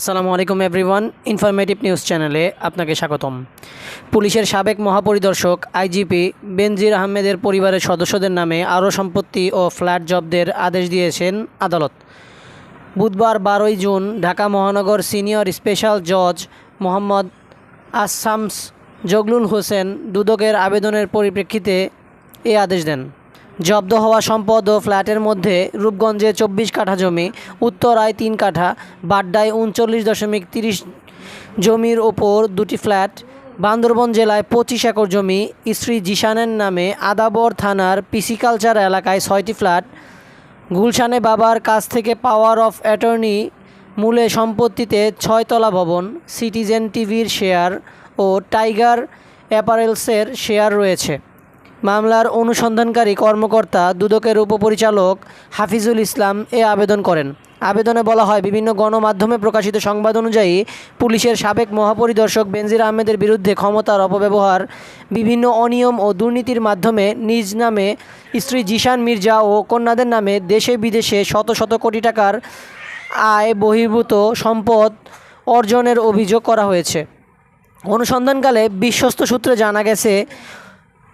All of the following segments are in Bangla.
আসসালামু আলাইকুম এভরিওয়ান ইনফরমেটিভ নিউজ চ্যানেলে আপনাকে স্বাগতম। পুলিশের সাবেক মহাপরিদর্শক আইজিপি বেনজির আহমেদের পরিবারের সদস্যদের নামে আরও সম্পত্তি ও ফ্ল্যাট জব্দের আদেশ দিয়েছেন আদালত। বুধবার বারোই জুন ঢাকা মহানগর সিনিয়র স্পেশাল জজ মোহাম্মদ আসামস জগলুল হোসেন দুদকের আবেদনের পরিপ্রেক্ষিতে এ আদেশ দেন। জব্দ হওয়া সম্পদ ও ফ্ল্যাটের মধ্যে রূপগঞ্জে চব্বিশ কাঠা জমি, উত্তরায় তিন কাঠা, বাড্ডায় উনচল্লিশ দশমিক তিরিশ জমির ওপর দুটি ফ্ল্যাট, বান্দরবন জেলায় পঁচিশ একর জমি শ্রী জিশানের নামে আদাবর থানার পিসিকালচার এলাকায় ছয়টি ফ্ল্যাট, গুলশানে বাবার কাছ থেকে পাওয়ার অফ অ্যাটর্নি মূলে সম্পত্তিতে ছয়তলা ভবন, সিটিজেন টিভির শেয়ার ও টাইগার অ্যাপারেলসের শেয়ার রয়েছে। মামলার অনুসন্ধানকারী কর্মকর্তা, দুদকের উপপরিচালক হাফিজুল ইসলাম এ আবেদন করেন। আবেদনে বলা হয়, বিভিন্ন গণমাধ্যমে প্রকাশিত সংবাদ অনুযায়ী পুলিশের সাবেক মহাপরিদর্শক বেনজির আহমেদের বিরুদ্ধে ক্ষমতার অপব্যবহার, বিভিন্ন অনিয়ম ও দুর্নীতির মাধ্যমে নিজ নামে স্ত্রী জিশান মির্জা ও কন্যাদের নামে দেশে বিদেশে শত শত কোটি টাকার আয় বহির্ভূত সম্পদ অর্জনের অভিযোগ করা হয়েছে। অনুসন্ধানকালে বিশ্বস্ত সূত্রে জানা গেছে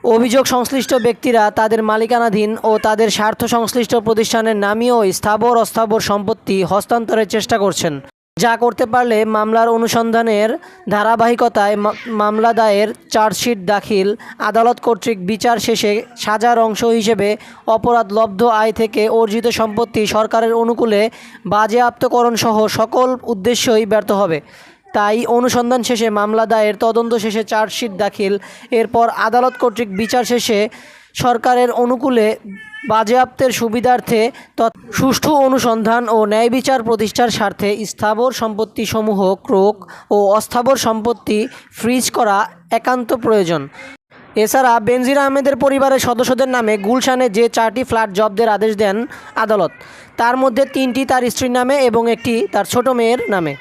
অভিযোগ সংশ্লিষ্ট ব্যক্তিরা তাদের মালিকানাধীন ও তাদের স্বার্থ সংশ্লিষ্ট প্রতিষ্ঠানের নামীয় স্থাবর অস্থাবর সম্পত্তি হস্তান্তরের চেষ্টা করছেন। যা করতে পারলে মামলার অনুসন্ধানের ধারাবাহিকতায় মামলা দায়ের চার্জশিট দাখিল, আদালত কর্তৃক বিচার শেষে সাজার অংশ হিসেবে অপরাধ লব্ধ আয় থেকে অর্জিত সম্পত্তি সরকারের অনুকূলে বাজেয়াপ্তকরণসহ সকল উদ্দেশ্যই ব্যর্থ হবে। তাই অনুসন্ধান শেষে মামলা দায়ের, তদন্ত শেষে চার্জশিট দাখিল। এরপর আদালত কর্তৃক বিচার শেষে সরকারের অনুকূলে বাজেয়াপ্তের সুবিধার্থে সুষ্ঠু অনুসন্ধান ও ন্যায় বিচার প্রতিষ্ঠার স্বার্থে স্থাবর সম্পত্তিসমূহ ক্রোক ও অস্থাবর সম্পত্তি ফ্রিজ করা একান্ত প্রয়োজন। এছাড়া বেনজির আহমেদের পরিবারের সদস্যদের নামে গুলশানে যে চারটি ফ্ল্যাট জব্দের আদেশ দেন আদালত, তার মধ্যে তিনটি তার স্ত্রীর নামে এবং একটি তার ছোট মেয়ের নামে।